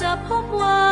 จะพบว่า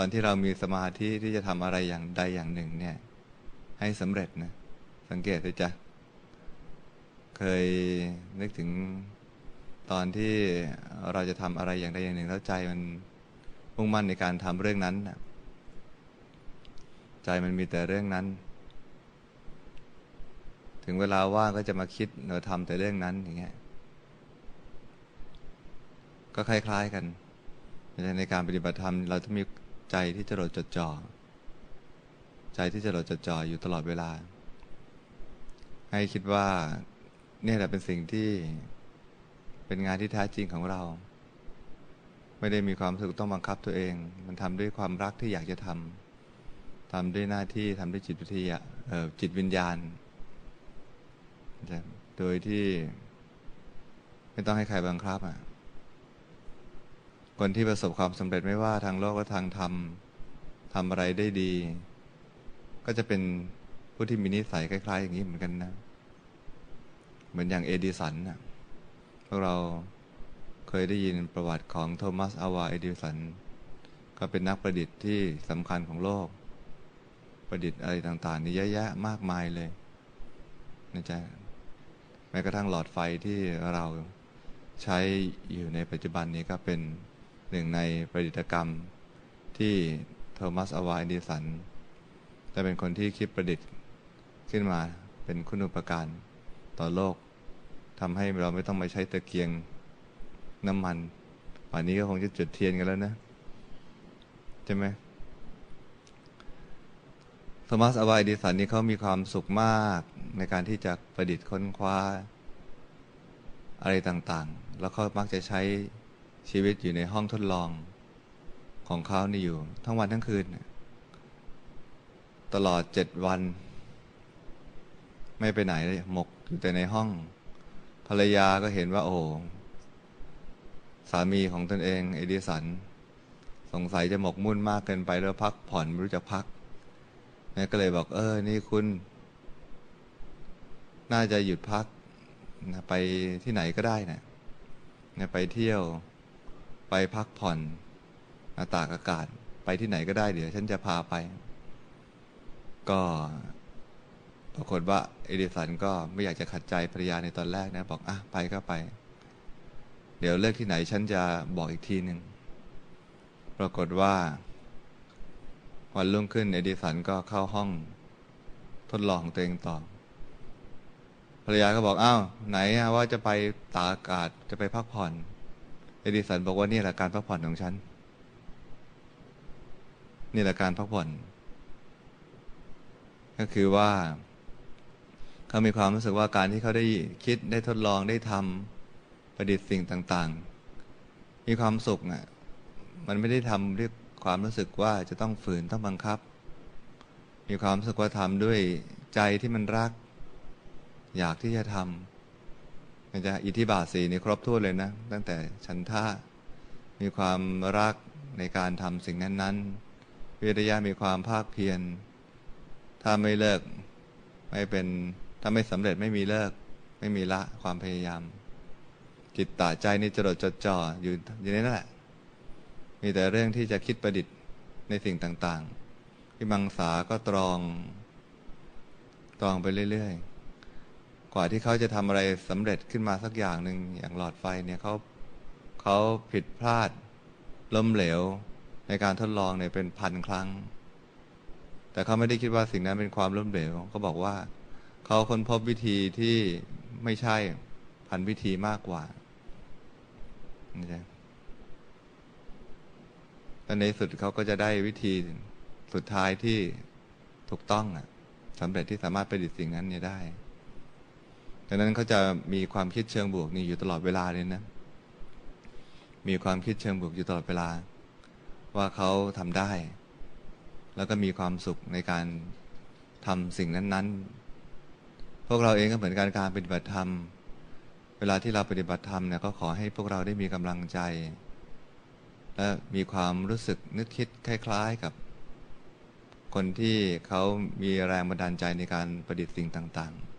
ตอนที่เรามีสมาธิที่จะทำอะไรอย่างใดอย่างหนึ่งเนี่ย ให้สำเร็จนะ สังเกตดูจ้ะ เคยนึกถึงตอนที่เราจะทำอะไรอย่างใดอย่างหนึ่ง แล้วใจมันมุ่งมั่นในการทำเรื่องนั้นนะใจมันมีแต่เรื่องนั้น ถึงเวลาว่างก็จะมาคิดเนอทำแต่เรื่องนั้นอย่างเงี้ย ก็คล้าย ๆกันในการปฏิบัติธรรมเราต้องมี ใจที่จะจดจดจ่อ ใจที่จะจดจดจ่ออยู่ตลอดเวลา ให้คิดว่า เนี่ยแหละเป็นสิ่งที่เป็นงานที่แท้จริงของเรา ไม่ได้มีความรู้สึกต้องบังคับตัวเอง มันทำด้วยความรักที่อยากจะทำทำด้วยหน้าที่ทำด้วยจิตวิทยาเออจิตวิญญาณ โดยที่ ไม่ต้องให้ใครบังคับอะ คนที่ประสบความสำเร็จไม่ว่าทางโลกและทางธรรมทำอะไรได้ดี ก็จะเป็นผู้ที่มีนิสัยคล้าย ๆ อย่างนี้เหมือนกันนะ เหมือนอย่างเอดิสันนะพวกเราเคยได้ยินประวัติของโทมัสอาวาเอดิสัน ก็เป็นนักประดิษฐ์ที่สำคัญของโลก ประดิษฐ์อะไรต่างๆ นี่เยอะแยะมากมายเลยนะจ๊ะแม้กระทั่งหลอดไฟที่เราใช้อยู่ในปัจจุบันนี้ก็เป็น หนึ่งในประดิษฐกรรมที่โทมัสอวาเอดิสันได้เป็นคนที่คิดประดิษฐ์ขึ้นมาเป็นคุณูปการต่อโลกทำให้เราไม่ต้องมาใช้ตะเกียงน้ำมันป่านนี้ก็คงจะจุดเทียนกันแล้วนะ ใช่ไหมโทมัสอวาเอดิสันนี่เขามีความสุขมากในการที่จะประดิษฐ์ค้นคว้า อะไรต่างๆ แล้วเขามักจะใช้ ชีวิตอยู่ในห้องทดลองของเขานี่อยู่ ทั้งวันทั้งคืน ตลอดเจ็ดวัน ไม่ไปไหนเลยหมกอยู่แต่ในห้อง ภรรยาก็เห็นว่า โอ้สามีของตนเอง เอดิสัน สงสัยจะหมกมุ่นมากเกินไปแล้วพักผ่อนไม่รู้จะพักแม่ก็เลยบอก เออ นี่คุณ น่าจะหยุดพักนะไปที่ไหนก็ได้นะนะไปเที่ยว ไปพักผ่อนนะตากอากาศไปที่ไหนก็ได้เดี๋ยว ฉันจะพาไป ก็ปรากฏว่าเอดิสันก็ไม่อยากจะขัดใจภรรยาในตอนแรกนะ บอกอะไปก็ไป เดี๋ยวเลิกที่ไหนฉันจะบอกอีกทีหนึ่งปรากฏว่า วันรุ่งขึ้นเอดิสันก็เข้าห้องทดลองของตัวเองต่อภรรยาก็บอกอ้าวไหนว่าจะไปตากอากาศจะไปพักผ่อน เอดิสันบอกว่านี่แหละการพักผ่อนของฉัน นี่แหละการพักผ่อน ก็คือว่า เขามีความรู้สึกว่าการที่เขาได้คิดได้ทดลองได้ทำประดิษฐ์สิ่งต่าง ๆ มีความสุขนะมันไม่ได้ทำด้วยความรู้สึกว่าจะต้องฝืนต้องบังคับ มีความรู้สึกว่าทำด้วยใจที่มันรัก อยากที่จะทำ มันจะอิทธิบาทสีนี่ครบถ้วนเลยนะ ตั้งแต่ฉันท่ามีความรักในการทำสิ่งนั้นๆ วิริยะมีความภาคเพียร ถ้าไม่เลิกไม่เป็นถ้าไม่สำเร็จไม่มีเลิก ไม่มีละความพยายาม จิตตาใจนี่จดจดจ่ออยู่อยู่ในนั่นแหละ มีแต่เรื่องที่จะคิดประดิษฐ์ในสิ่งต่างๆพิมังสาก็ตรอง ตรองไปเรื่อยๆ กว่าที่เขาจะทำอะไรสำเร็จขึ้นมาสักอย่างหนึ่งอย่างหลอดไฟเนี่ยเขาเขาผิดพลาดล้มเหลวในการทดลองเนี่ยเป็นพันครั้ง แต่เขาไม่ได้คิดว่าสิ่งนั้นเป็นความล้มเหลวเขาบอกว่าเขาค้นพบวิธีที่ไม่ใช่พันวิธีมากกว่านี่ใช่แต่ในสุดเขาก็จะได้วิธีสุดท้ายที่ถูกต้องอะสำเร็จที่สามารถประดิษฐ์สิ่งนั้นเนี่ยได้ ดังนั้นเขาจะมีความคิดเชิงบวกนี่อยู่ตลอดเวลาเลยนะ มีความคิดเชิงบวกอยู่ตลอดเวลา ว่าเขาทำได้ แล้วก็มีความสุขในการทำสิ่งนั้น ๆ พวกเราเองก็เหมือนการการปฏิบัติธรรม เวลาที่เราปฏิบัติธรรมเนี่ยก็ขอให้พวกเราได้มีกำลังใจ และมีความรู้สึกนึกคิดคล้าย ๆกับ คนที่เขามีแรงบันดาลใจในการประดิษฐ์สิ่งต่าง ๆ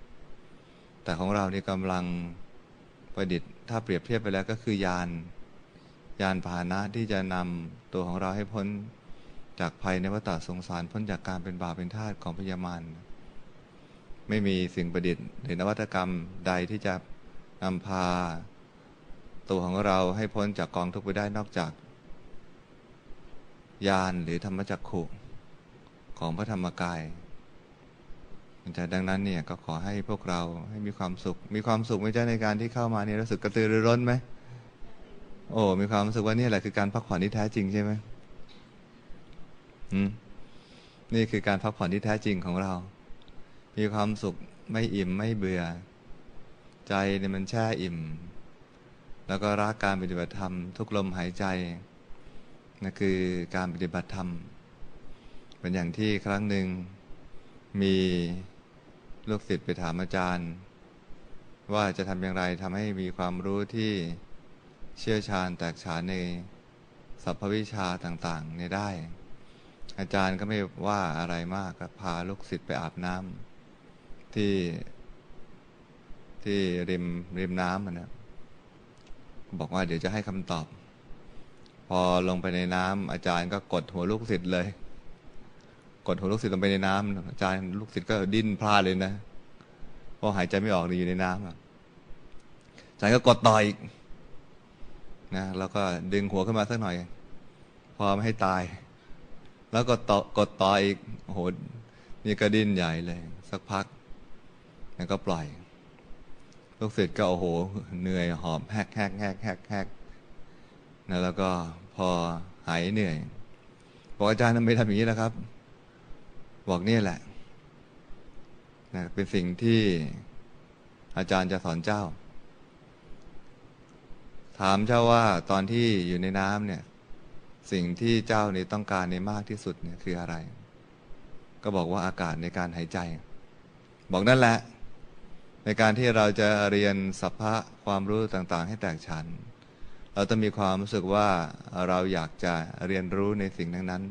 แต่ของเรานี่กำลังประดิษฐ์ ถ้าเปรียบเทียบไปแล้วก็คือยาน ยานพาหนะที่จะนำตัวของเราให้พ้นจากภัยในวัฏสงสารพ้นจากการเป็นบาปเป็นทาสของพยามารไม่มีสิ่งประดิษฐ์หรือนวัตกรรมใดที่จะนำพา ตัวของเราให้พ้นจากกองทุกข์ไปได้นอกจาก ยานหรือธรรมจักขุของพระธรรมกาย แต่ดังนั้นเนี่ยก็ขอให้พวกเราให้มีความสุข มีความสุขไม่ใช่ในการที่เข้ามาเนี่ยรู้สึกกระตือรือร้นไหมโอ้มีความรู้สึกว่านี่แหละคือการพักผ่อนที่แท้จริงใช่ไหมอืมนี่คือการพักผ่อนที่แท้จริงของเรา มีความสุขไม่อิ่มไม่เบื่อ ใจเนี่ยมันแช่อิ่ม แล้วก็รักการปฏิบัติธรรม ทุกลมหายใจนั่นคือการปฏิบัติธรรมเป็นอย่างที่ครั้งหนึ่ง มีลูกศิษย์ไปถามอาจารย์ ว่าจะทำอย่างไรทำให้มีความรู้ที่เชี่ยวชาญแตกฉานในสัพพวิชาต่างๆในได้ อาจารย์ก็ไม่ว่าอะไรมากก็พาลูกศิษย์ไปอาบน้ำที่ที่ริมริมน้ำนะบอกว่าเดี๋ยวจะให้คำตอบ พอลงไปในน้ำอาจารย์ก็กดหัวลูกศิษย์เลย กดหัวลูกศิษย์ลงไปในน้ำอาจารย์ลูกศิษย์ก็ดิ้นพลาดเลยนะเพราะหายใจไม่ออกเลยอยู่ในน้ำอาจารย์ก็กดต่ออีกนะแล้วก็ดึงหัวขึ้นมาสักหน่อย พอไม่ให้ตาย แล้วก็ต่อกดต่ออีกโอ้โหนี่ก็ดิ้นใหญ่เลย สักพัก แล้วก็ปล่อย ลูกศิษย์ก็โอ้โห เหนื่อยหอบแฮกแฮกแฮกแฮกแฮกนะแล้วก็พอหายเหนื่อยบอกอาจารย์ทำไมทำอย่างนี้ล่ะครับ บอกนี่แหละนะเป็นสิ่งที่อาจารย์จะสอนเจ้า ถามเจ้าว่าตอนที่อยู่ในน้ำเนี่ย สิ่งที่เจ้านี่ต้องการในมากที่สุดเนี่ยคืออะไร ก็บอกว่าอากาศในการหายใจ บอกนั่นแหละ ในการที่เราจะเรียนสัพพะความรู้ต่างๆ ให้แตกฉานเราต้องมีความรู้สึกว่าเราอยากจะเรียนรู้ในสิ่งนั้นนั้น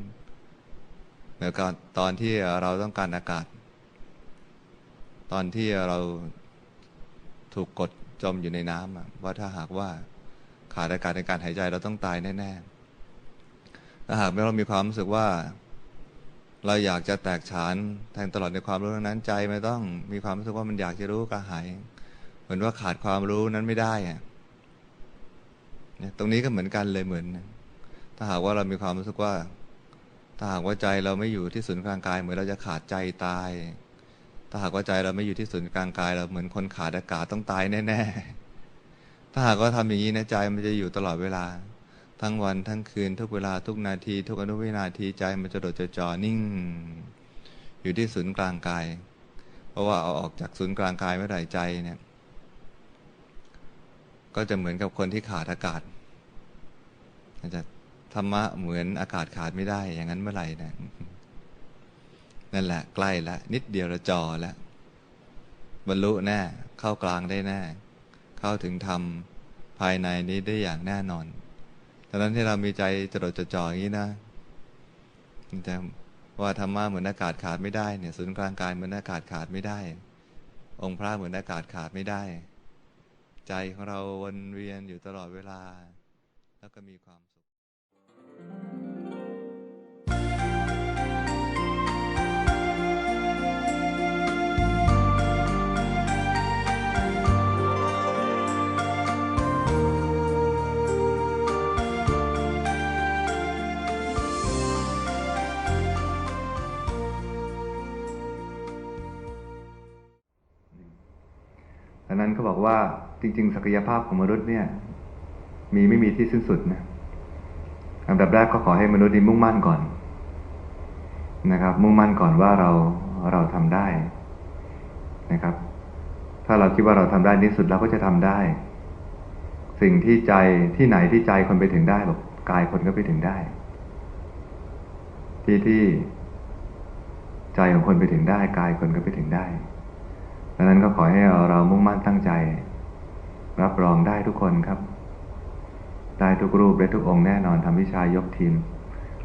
เหมือนกับตอนที่เราต้องการอากาศ ตอนที่เราถูกกดจมอยู่ในน้ำว่าถ้าหากว่าขาดอากาศในการหายใจเราต้องตายแน่ๆถ้าหากเรามีความรู้สึกว่า เราอยากจะแตกฉานแทงตลอดในความรู้นั้นใจไม่ต้องมีความรู้สึกว่ามันอยากจะรู้กระหาย เหมือนว่าขาดความรู้นั้นไม่ได้อะเนี่ยตรงนี้ก็เหมือนกันเลยเหมือน ถ้าหากว่าเรามีความรู้สึกว่า ถ้าหากว่าใจเราไม่อยู่ที่ศูนย์กลางกาย เหมือนเราจะขาดใจตาย ถ้าหากว่าใจเราไม่อยู่ที่ศูนย์กลางกาย เราเหมือนคนขาดอากาศต้องตายแน่ๆ ถ้าหากว่าทำอย่างนี้นะใจมันจะอยู่ตลอดเวลา ทั้งวันทั้งคืนทุกเวลาทุกนาที ทุกอนุวินาทีใจมันจะโดดจะจ่อนิ่ง อยู่ที่ศูนย์กลางกาย เพราะว่าเอาออกจากศูนย์กลางกายเมื่อไหร่ใจเนี่ย ก็จะเหมือนกับคนที่ขาดอากาศจะ ธรรมะเหมือนอากาศขาดไม่ได้ อย่างนั้นเมื่อไหร่นะนั่นแหละ ใกล้ล้วนิดเดียวละจอแล้วบรรลุแน่เข้ากลางได้แน่ เข้าถึงธรรมภายในนี้ได้อย่างแน่นอนดังนั้นที่เรามีใจจดจ่ออย่างนี้นะแต่ว่าธรรมะเหมือนอากาศขาดไม่ได้เนี่ยศูนย์กลางกายเหมือนอากาศขาดไม่ได้ องค์พระเหมือนอากาศขาดไม่ได้ ใจของเราวนเวียนอยู่ตลอดเวลา แล้วก็มีความ ดังนั้นเขาบอกว่าจริง ๆ ศักยภาพของมนุษย์เนี่ย มีไม่มีที่สิ้นสุดนะ อันดับแรกก็ขอให้มนุษย์นี่มุ่งมั่นก่อนนะครับ มุ่งมั่นก่อนว่าเราเราทำได้นะครับ ถ้าเราคิดว่าเราทำได้ที่สุดเราก็จะทำได้ สิ่งที่ใจที่ไหนที่ใจคนไปถึงได้บอกกายคนก็ไปถึงได้ ที่ที่ใจของคนไปถึงได้ กายคนก็ไปถึงได้ดังนั้นก็ขอให้เรามุ่งมั่นตั้งใจ รับรองได้ทุกคนครับ ได้ทุกรูปได้ทุกองค์แน่นอนทำวิชายกทีม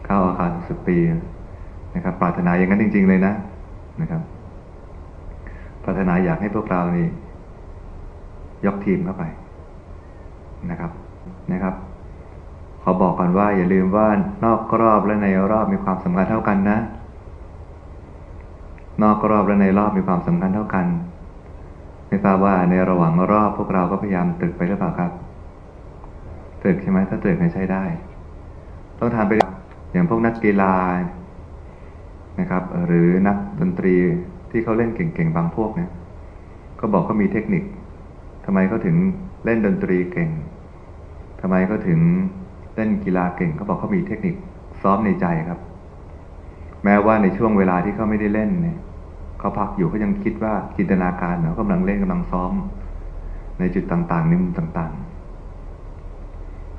เข้าอาคารสิบปีนะครับปรารถนาอย่างนั้นจริง ๆ เลยนะนะครับ ปรารถนาอยากให้พวกเรานี่ ยกทีมเข้าไปนะครับนะครับขอบอกก่อนว่า อย่าลืมว่านอกรอบและในรอบมีความสำคัญเท่ากันนะ นอกรอบและในรอบมีความสำคัญเท่ากันไม่ทราบว่าในระหว่างรอบพวกเราก็พยายามตึกไปหรือเปล่าครับ ตึกใช่ไหมถ้าตึกให้ใช้ได้ ต้องทำไปอย่างพวกนักกีฬานะครับ หรือนักดนตรีที่เขาเล่นเก่งๆบางพวกเนี่ยก็บอกเขามีเทคนิคทำไมเขาถึงเล่นดนตรีเก่งทำไมเขาถึงเล่นกีฬาเก่งเขาบอกเขามีเทคนิคซ้อมในใจครับ แม้ว่าในช่วงเวลาที่เขาไม่ได้เล่นเนี่ยเขาพักอยู่เขายังคิดว่าจินตนาการเนากำลังเล่นกำลังซ้อม ในจุดต่างๆในมุมต่างๆ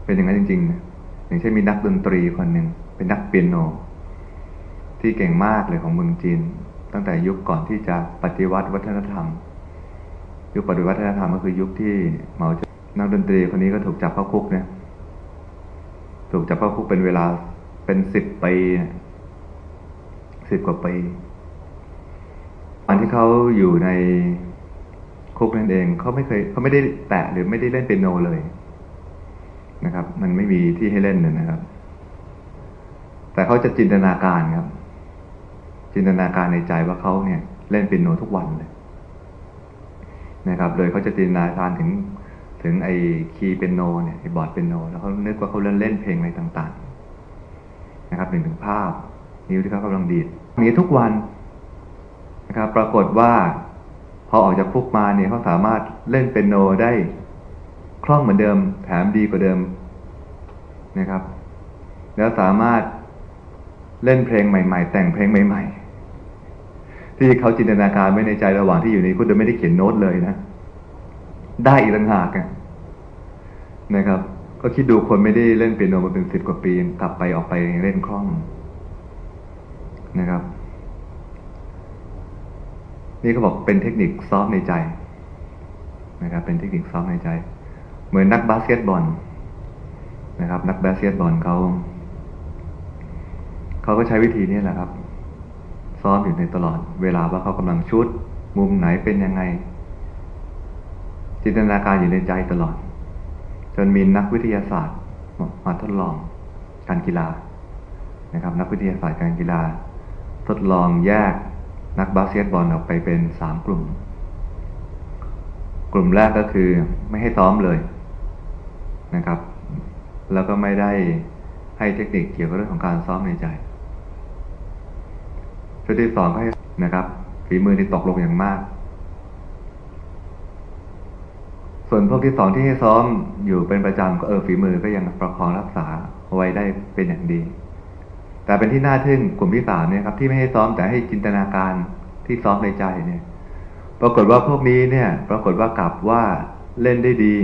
เป็นอย่างนั้นจริงๆนะอย่างเช่นมีนักดนตรีคนหนึ่งเป็นนักเปียโน ที่เก่งมากเลยของเมืองจีน ตั้งแต่ยุคก่อนที่จะปฏิวัติวัฒนธรรม ยุคปฏิวัติวัฒนธรรมก็คือยุคที่เหมาเจ๋อนักดนตรีคนนี้ก็ถูกจับเข้าคุกเนี่ยถูกจับเข้าคุกเป็นเวลาเป็นสิบปีสิบกว่าปีตอนที่เขาอยู่ในคุกนั่นเองเขาไม่เคยเขาไม่ได้แตะหรือไม่ได้เล่นเปียโนเลย นะครับ มันไม่มีที่ให้เล่นเลยนะครับ แต่เขาจะจินตนาการครับ จินตนาการในใจว่าเขาเนี่ย เล่นเปียโนทุกวันเลย นะครับโดยเขาจะจินตนาการถึงถึงไอ้คีย์เปียโนเนี่ยไอ้บอร์ดเปียโน แล้วเขาเนึกว่าเขาเล่นเล่นเพลงอะไรต่าง ๆ นะครับถึงถึงภาพ นิ้วที่เขากำลังดีดมีทุกวันนะครับ ปรากฏว่า พอออกจากคุกมาเนี่ยเขาสามารถเล่นเป็นโนได้ คล่องเหมือนเดิม แถมดีกว่าเดิมนะครับ แล้วสามารถเล่นเพลงใหม่ ๆ แต่งเพลงใหม่ ๆ ที่เขาจินตนาการไว้ในใจระหว่างที่อยู่ในคุกโดยไม่ได้เขียนโน้ตเลยนะ ได้อีกต่างหากนะครับ ก็คิดดูคนไม่ได้เล่นเปียโนมาเป็นสิบกว่าปีกลับไปออกไปเล่นคล่องนะครับ นี่เขาบอกเป็นเทคนิคซ้อมในใจนะครับ เป็นเทคนิคซ้อมในใจ เหมือนนักบาสเกตบอลนะครับ นักบาสเกตบอลเขาเขาก็ใช้วิธีนี้แหละครับ ซ้อมอยู่ในตลอดเวลาว่าเขากำลังชุด มุมไหนเป็นยังไง จินตนาการอยู่ในใจตลอด จนมีนักวิทยาศาสตร์มาทดลองการกีฬานะครับ นักวิทยาศาสตร์การกีฬา ทดลองแยกนักบาสเกตบอลออกไปเป็นสามกลุ่ม กลุ่มแรกก็คือไม่ให้ซ้อมเลย นะครับ แล้วก็ไม่ได้ให้เทคนิคเกี่ยวกับเรื่องของการซ้อมในใจ ชุดที่สองก็ให้นะครับฝีมือที่ตกลงอย่างมาก ส่วนพวกที่สองที่ให้ซ้อมอยู่เป็นประจำก็เออฝีมือก็ยังประคองรักษาเอาไว้ได้เป็นอย่างดี แต่เป็นที่น่าทึ่งกลุ่มที่สามเนี่ยครับที่ไม่ให้ซ้อมแต่ให้จินตนาการที่ซ้อมในใจเนี่ย ปรากฏว่าพวกนี้เนี่ย ปรากฏว่ากลับว่าเล่นได้ดี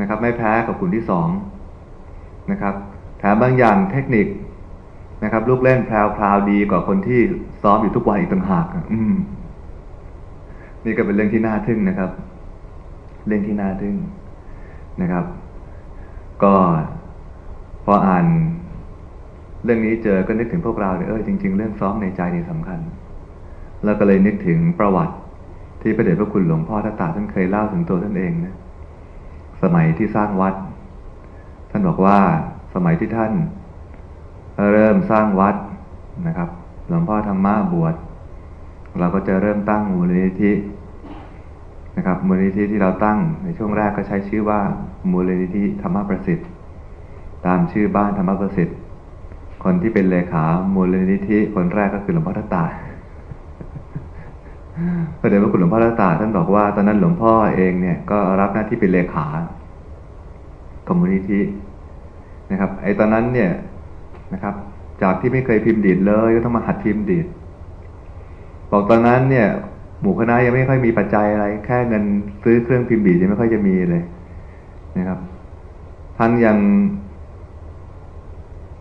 นะครับ ไม่แพ้กับกลุ่มที่สองนะครับแถมบางอย่างเทคนิคนะครับ ลูกเล่นแพรวพราวดีกว่าคนที่ซ้อมอยู่ทุกวันอีกต่างหากอืม นี่ก็เป็นเรื่องที่น่าทึ่งนะครับ เรื่องที่น่าทึ่งนะครับ ก็พออ่าน เรื่องนี้เจอก็นึกถึงพวกเราเลยเออจริง ๆ เรื่องซ้อมในใจนี่สำคัญ แล้วก็เลยนึกถึงประวัติที่พระเดชพระคุณหลวงพ่อทัตตาท่านเคยเล่าถึงตัวท่านเองนะ สมัยที่สร้างวัด ท่านบอกว่าสมัยที่ท่าน เริ่มสร้างวัดนะครับ หลวงพ่อธรรมะบวช เราก็จะเริ่มตั้งมูลนิธินะครับ มูลนิธิที่เราตั้งในช่วงแรกก็ใช้ชื่อว่ามูลนิธิธรรมประสิทธิ์ ตามชื่อบ้านธรรมประสิทธิ์ คนที่เป็นเลขามูลนิธิคนแรกก็คือหลวงพ่อทัตตา ประเด็นว่าคุณหลวงพ่อรัตตาท่านบอกว่าตอนนั้นหลวงพ่อเองเนี่ยก็รับหน้าที่เป็นเลขาคอมมูนิตี้นะครับ ไอ้ตอนนั้นเนี่ยนะครับ จากที่ไม่เคยพิมพ์ดีดเลยก็ต้องมาหัดพิมพ์ดีดบอกตอนนั้นเนี่ย หมู่คณะยังไม่ค่อยมีปัจจัยอะไร แค่เงินซื้อเครื่องพิมพ์ดีดยังไม่ค่อยจะมีเลยนะครับท่านยัง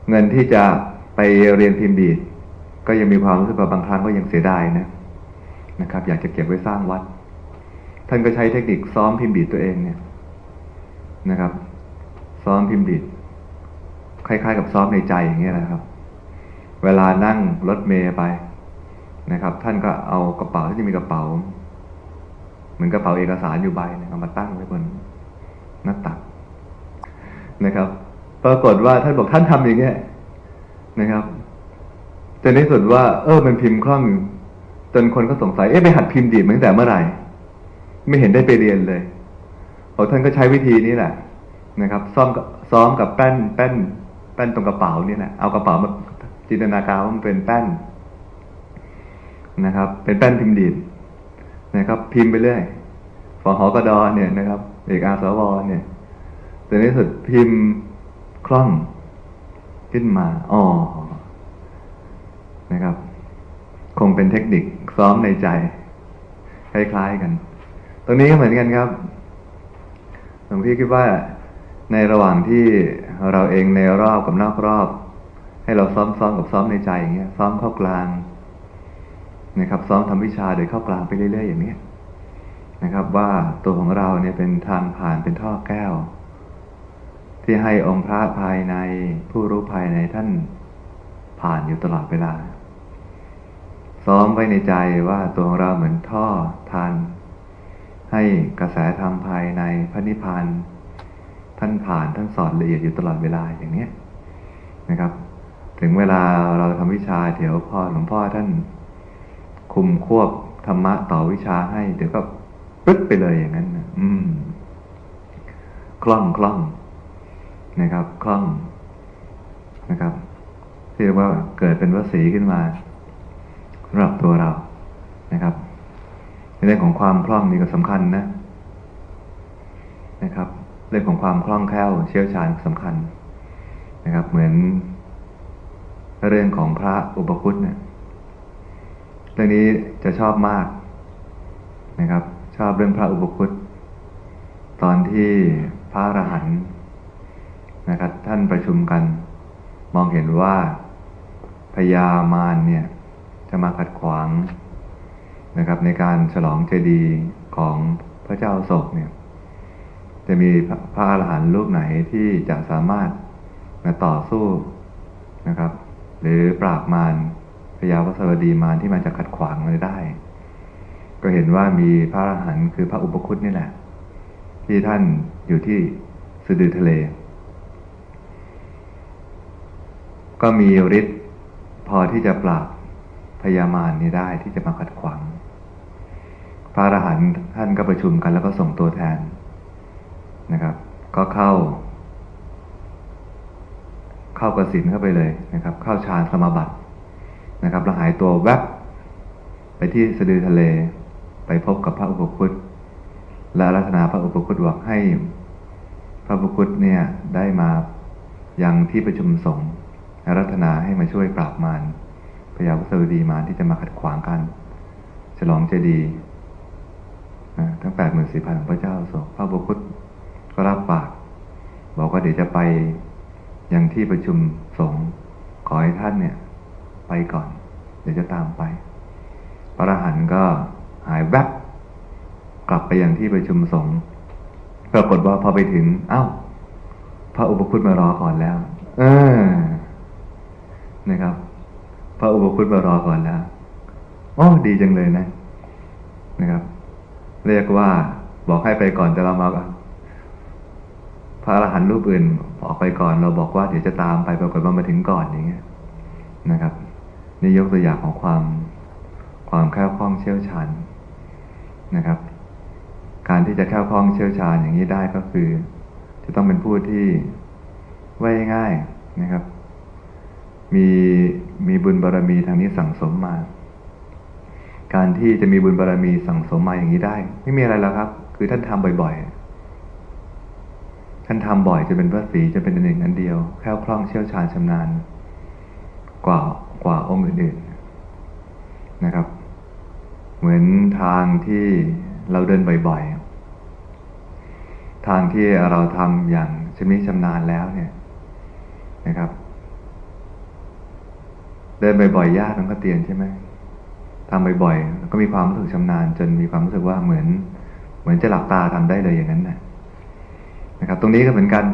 เงินที่จะไปเรียนพิมพ์ดีดก็ยังมีความรู้สึกว่าบางครั้งก็ยังเสียดายนะ นะครับ อยากจะเก็บไว้สร้างวัด ท่านก็ใช้เทคนิคซ้อมพิมพ์ดีดตัวเองเนี่ยนะครับ ซ้อมพิมพ์ดีดคล้ายๆ กับซ้อมในใจอย่างเงี้ยนะครับ เวลานั่งรถเมย์ไปนะครับ ท่านก็เอากระเป๋าที่จะมีกระเป๋า เหมือนกระเป๋าเอกสารอยู่ใบนะเอามาตั้งไว้บนหน้าตักนะครับปรากฏว่าท่านบอกท่านทำอย่างเงี้ยนะครับจนในที่สุดว่า เออมันพิมพ์คล่อง จนคนก็สงสัย เอ๊ะไปหัดพิมพ์ดีดตั้งแต่เมื่อไหร่ ไม่เห็นได้ไปเรียนเลยโอ้ท่านก็ใช้วิธีนี้แหละนะครับ ซ้อมกับซ้อมกับแป้นแป้น แป้นตรงกระเป๋านี่แหละเอากระเป๋ามาจินตนาการว่ามันเป็นแป้นนะครับ เป็นแป้นพิมพ์ดีดนะครับ พิมพ์ไปเรื่อยฝหอกระดอเนี่ยนะครับ เอกอาสวเนี่ยแต่ในที่สุดพิมพ์คล่องขึ้นมาอ๋อ นะครับ คง เป็นเทคนิคซ้อมในใจ คล้ายๆกัน ตรงนี้ก็เหมือนกันครับหลวงพี่คิดว่าในระหว่างที่เราเองในรอบกับนอกรอบ ให้เราซ้อมซ้อมกับซ้อมในใจอย่างเงี้ย ซ้อมเข้ากลางนะครับ ซ้อมทำวิชาโดยเข้ากลางไปเรื่อยๆอย่างเนี้ยนะครับ ว่าตัวของเราเนี่ยเป็นทางผ่านเป็นท่อแก้ว ที่ให้องค์พระภายในผู้รู้ภายในท่านผ่านอยู่ตลอดเวลา ซ้อมไว้ในใจว่าตัวของเราเหมือนท่อทาน ให้กระแสธรรมภายในพระนิพพานท่านผ่านท่านสอนละเอียดอยู่ตลอดเวลาอย่างเนี้ยนะครับ ถึงเวลาเราทำวิชาเดี๋ยวพ่อหลวงพ่อท่านคุมควบธรรมะต่อวิชาให้ เดี๋ยวก็ปึ๊ดไปเลยอย่างนั้นนะอืมคล่องคล่องนะครับคล่องนะครับที่เรียกว่าเกิดเป็นวสีขึ้นมา สำหรับตัวเรานะครับ ในเรื่องของความคล่องนี่ก็สำคัญนะนะครับ เรื่องของความคล่องแคล่วเชี่ยวชาญสำคัญนะครับ เหมือน เรื่องของพระอุปคุตเนี่ยเรื่องนี้จะชอบมากนะครับ ชอบเรื่องพระอุปคุตตอนที่พระอรหันต์นะครับ ท่านประชุมกัน มองเห็นว่าพญามารเนี่ย จะมาขัดขวางนะครับ ในการฉลองเจดีย์ของพระเจ้าโศกเนี่ย จะมีพระอรหันต์รูปไหนที่จะสามารถมาต่อสู้นะครับ หรือปราบมารพยาวสวดีมารที่มันจะขัดขวางมันได้ ก็เห็นว่ามีพระอรหันต์คือพระอุปคุตนี่แหละ ที่ท่านอยู่ที่สะดือทะเล ก็มีฤทธิ์พอที่จะปราบ ยามารนี้ได้ที่จะมาขัดขวางพระอรหันต์ท่านก็ประชุมกันแล้วก็ส่งตัวแทนนะครับ ก็เข้า เข้ากสินเข้าไปเลยนะครับ เข้าฌานสมาบัตินะครับแล้วหายตัวแวบไปที่สะดือทะเลไปพบกับพระอุปคุตและรัตนาพระอุปคุตบอกให้ พระอุปคุตเนี่ยได้มายังที่ประชุมสงฆ์รัตนาให้มาช่วยปราบมาร พยาวุสวดีมารที่จะมาขัดขวางกันฉลองเจดีย์ทั้งแปดหมื่นสี่พันของพระเจ้าโศกพระบุคุตก็รับปาก บอกว่าเดี๋ยวจะไปอย่างที่ประชุมสงฆ์ขอให้ท่านเนี่ย ไปก่อน เดี๋ยวจะตามไป พระอรหันต์ก็หายแวบกลับไปอย่างที่ประชุมสงฆ์ปรากฏว่าพอไปถึง เอ้า พระอุปคุตมารอก่อนแล้ว เออนะครับ พระอุปคุตมารอก่อนแล้วโอ้ดีจังเลยนะ นะครับ เรียกว่าบอกให้ไปก่อนแต่เรามาพระอรหันต์รูปอื่นออกไปก่อน เราบอกว่าเดี๋ยวจะตามไปปรากฏว่ามาถึงก่อนอย่างเงี้ยนะครับ นี่ยกตัวอย่างของความความแคล่วคล่องเชี่ยวชาญนะครับ การที่จะแคล่วคล่องเชี่ยวชาญอย่างนี้ได้ก็คือ จะต้องเป็นผู้ที่ไว้ง่ายนะครับ มี มีบุญบารรมีทางนี้สั่งสมมา การที่จะมีบุญบารรมีสั่งสมมาอย่างนี้ได้ ไม่มีอะไรแล้วครับ คือท่านทำบ่อยๆ ท่านทำบ่อยจะเป็นพระสีจะเป็นอันหนึ่งอันเดียวแคล่วคล่องเชี่ยวชาญชำนาญ กว่ากว่าองค์อื่นๆนะครับ เหมือนทางที่เราเดินบ่อยๆ ทางที่เราทำอย่างชำนิชำนาญแล้วเนี่ยนะครับ เดินบ่อยๆยากมันก็เตียนใช่ไหมทำบ่อยๆก็มีความรู้สึกชำนาญ จนมีความรู้สึกว่าเหมือน เหมือนจะหลับตาทำได้เลยอย่างนั้นนะนะครับ ตรงนี้ก็เหมือนกัน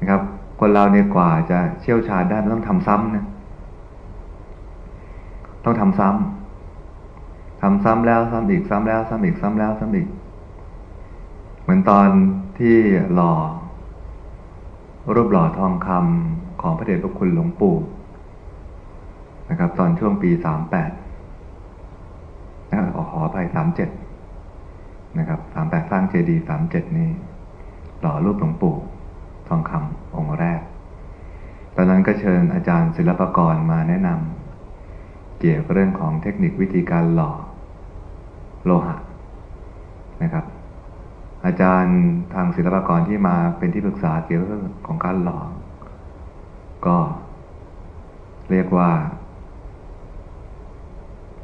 นะครับ คนเราเนี่ยกว่าจะเชี่ยวชาญได้มันต้องทำซ้ำนะ ต้องทำซ้ำทำซ้ำแล้วซ้ำอีกซ้ำแล้วซ้ำอีกซ้ำแล้วซ้ำอีก เหมือนตอนที่หล่อรูปหล่อทองคำของพระเดชพระคุณหลวงปู่ นะครับ ตอนช่วงปีสามแปดนะครับขอไปสามเจ็ดนะครับสามแปดสร้างเจดีสามเจ็ดนี่หล่อรูปหลวงปู่ทองคำองค์แรก ตอนนั้นก็เชิญอาจารย์ศิลปกรมาแนะนำเกี่ยวกับเรื่องของเทคนิควิธีการหล่อโลหะนะครับ อาจารย์ทางศิลปกรที่มาเป็นที่ปรึกษาเกี่ยวกับเรื่องของการหล่อก็เรียกว่า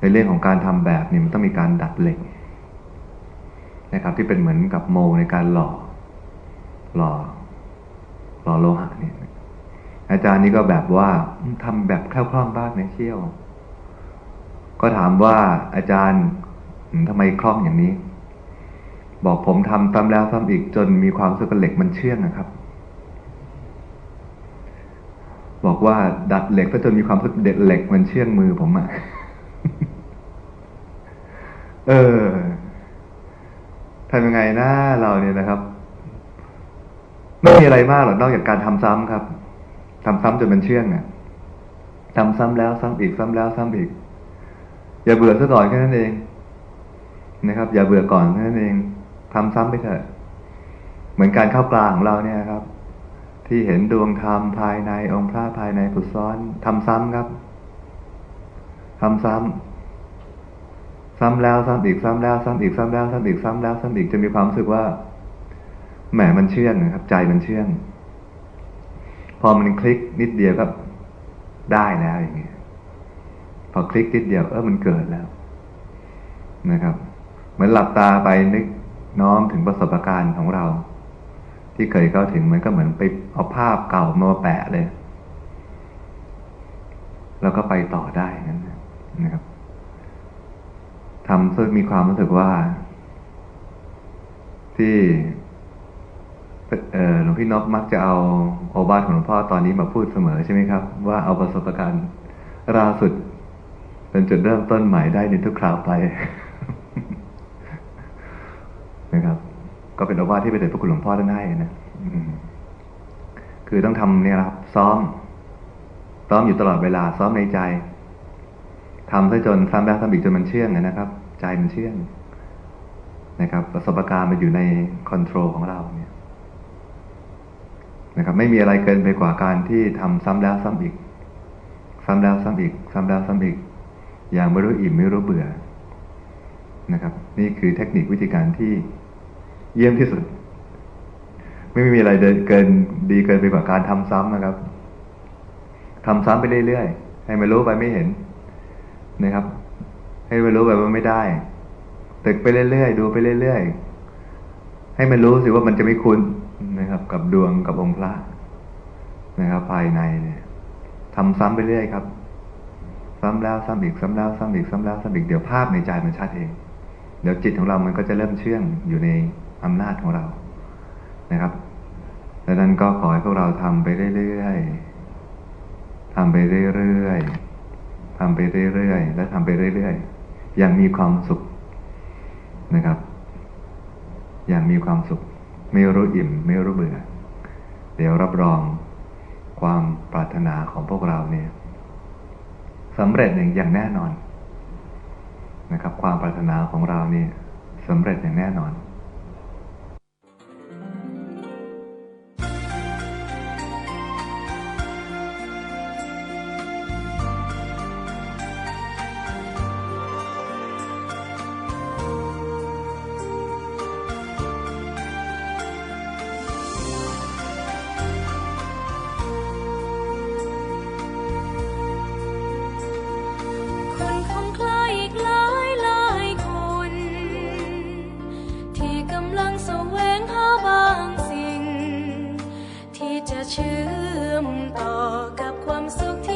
ในเรื่องของการทำแบบนี่มันต้องมีการดัดเหล็กนะครับ ที่เป็นเหมือนกับโมในการหล่อ หล่อ หล่อโลหะเนี่ยอาจารย์นี้ก็แบบว่าทำแบบแคล่คล่องบ้างในเชี่ยว ก็ถามว่าอาจารย์ทำไมคล่องอย่างนี้ บอกผมทำซ้ำแล้วซ้ำอีกจนมีความสึกเหล็กมันเชื่องนะครับ บอกว่าดัดเหล็กก็จนมีความสึกเด็ดเหล็กมันเชื่องมือผมอะ่ะ เออทำยังไงนะเราเนี่ยนะครับ ไม่มีอะไรมากหรอกนอกจากการทำซ้ำครับทำซ้ำจนมันเชื่องอะ่ะทำซ้ำแล้วซ้ำอีกซ้ำแล้วซ้ำอีก อย่าเบื่อซะก่อนแค่นั้นเอง นะครับ อย่าเบื่อก่อนแค่นั้นเองทำซ้ำไปเถอะ เหมือนการเข้ากลางของเราเนี่ยครับ ที่เห็นดวงธรรมภายในองค์พระภายในผุซ้อนทำซ้ำครับทำซ้ำ ซ้ำแล้วซ้ำอีกซ้ำแล้วซ้ำอีกซ้ำแล้วซ้ำอีกซ้ำแล้วซ้ำอีกจะมีความรู้สึกว่าแหมมันเชื่องนะครับ ใจมันเชื่องพอมันคลิกนิดเดียวก็ได้แล้วอย่างเงี้ยพอคลิกนิดเดียวเออมันเกิดแล้ว นะครับ เหมือนหลับตาไปนึกน้อมถึงประสบการณ์ของเรา ที่เคยเข้าถึงมันก็เหมือนไปเอาภาพเก่ามาแปะเลย แล้วก็ไปต่อได้นั้นนะครับ ทำซึ่งมีความรู้สึกว่า ที่หลวงพี่นกมักจะเอาโอบาทของหลวงพ่อตอนนี้มาพูดเสมอใช่ไหมครับ ว่าเอาประสบการณ์ราสุด เป็นจุดเริ่มต้นใหม่ได้ในทุกคราวไปนะครับ ก็เป็นโอวาทที่ไปเด็จพระคุณหลวงพ่อท่านให้นะคือต้องทำเนี่ยครับ ซ้อม ซ้อมอยู่ตลอดเวลาซ้อมในใจ ทำซะจนซ้ำแล้วซ้ำอีกจนมันเชื่องนะครับ ใจมันเชื่องนะครับ ประสบการณ์มันอยู่ในคอนโทรลของเราเนี่ยนะครับ ไม่มีอะไรเกินไปกว่าการที่ทำซ้ำแล้วซ้ำอีก ซ้ำแล้วซ้ำอีก ซ้ำแล้วซ้ำอีก อย่างไม่รู้อิ่มไม่รู้เบื่อนะครับ นี่คือเทคนิควิธีการที่เยี่ยมที่สุด ไม่มีอะไรเกินดีเกินไปกว่าการทำซ้ำนะครับทำซ้ำไปเรื่อยๆให้มันรู้ไปไม่เห็น นะครับ ให้มันรู้ไปว่าไม่ได้ ตึกไปเรื่อยๆดูไปเรื่อยๆให้มันรู้สิว่ามันจะไม่คุ้นนะครับ กับดวงกับองค์พระนะครับ ภายในเนี่ยทำซ้ำไปเรื่อยครับ ซ้ำแล้วซ้ำอีกซ้ำแล้วซ้ำอีกซ้ำแล้วซ้ำอีกเดี๋ยวภาพในใจมันชัดเอง เดี๋ยวจิตของเรามันก็จะเริ่มเชื่องอยู่ในอำนาจของเรานะครับดังนั้นก็ขอให้พวกเราทำไปเรื่อยๆทำไปเรื่อยๆ ทำไปเรื่อยๆ และทำไปเรื่อยๆ อย่างมีความสุขนะครับ อย่างมีความสุข ไม่รู้อิ่ม ไม่รู้เบื่อ เดี๋ยวรับรองความปรารถนาของพวกเราเนี่ยสำเร็จอย่างแน่นอนนะครับ ความปรารถนาของเราเนี่ยสำเร็จอย่างแน่นอนคน เชื่อมต่อกับความสุขที่